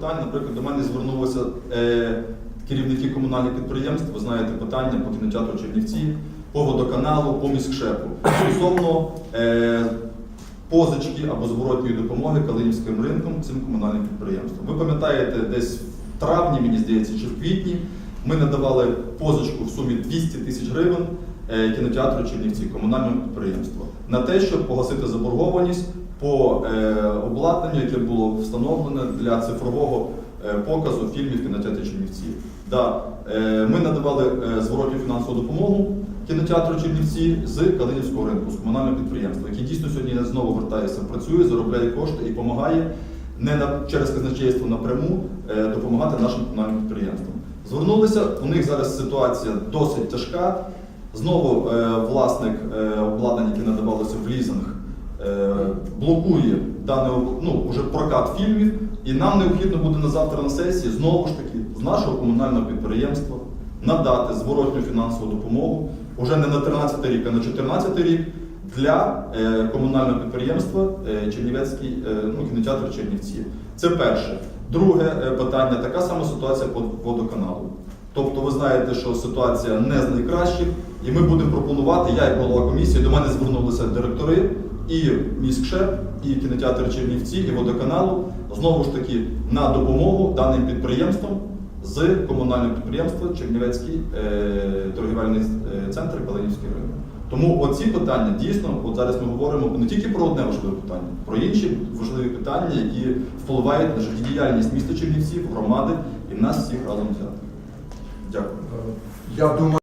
питань. Наприклад, до мене звернулися е, керівники комунальних підприємств. Ви знаєте питання по кінотеатру Чернівці, по водоканалу, по міськшепу. Стосовно е, позички або зворотньої допомоги Калинівським ринком цим комунальним підприємствам. Ви пам'ятаєте, десь в травні, мені здається, чи в квітні ми надавали позичку в сумі 200 тисяч гривень е, кінотеатру Чернівці, комунальному підприємству, на те, щоб погасити заборгованість по е, обладнанню, яке було встановлене для цифрового е, показу фільмів в кінотеатрі Чернівці. Да, е, ми надавали зворотню фінансову допомогу кінотеатру Чернівці з Калинівського ринку, з комунального підприємства, який дійсно сьогодні знову вертається, працює, заробляє кошти і допомагає не на, через казначейство напряму допомагати нашим комунальним підприємствам. Звернулися, у них зараз ситуація досить тяжка. Знову власник обладнання, яке надавалося в лізинг, блокує дане ну, уже прокат фільмів, і нам необхідно буде на завтра на сесії знову ж таки з нашого комунального підприємства надати зворотню фінансову допомогу уже не на 13 рік, а на 14 рік для е, комунального підприємства е, Чернівецький е, ну, кінотеатр Чернівці. Це перше. Друге е, питання така сама ситуація по водоканалу. Тобто ви знаєте, що ситуація не з найкращих, і ми будемо пропонувати, я як голова комісії, до мене звернулися директори і міськшеп, і кінотеатр Чернівці, і водоканалу, знову ж таки, на допомогу даним підприємствам з комунального підприємства Чернівецький е, торгівельний е, центр Калинівський ринок. Тому оці питання дійсно, от зараз ми говоримо не тільки про одне важливе питання, про інші важливі питання, які впливають на життєдіяльність міста Чернівців, громади і нас всіх разом взяти. Дякую. Я думаю,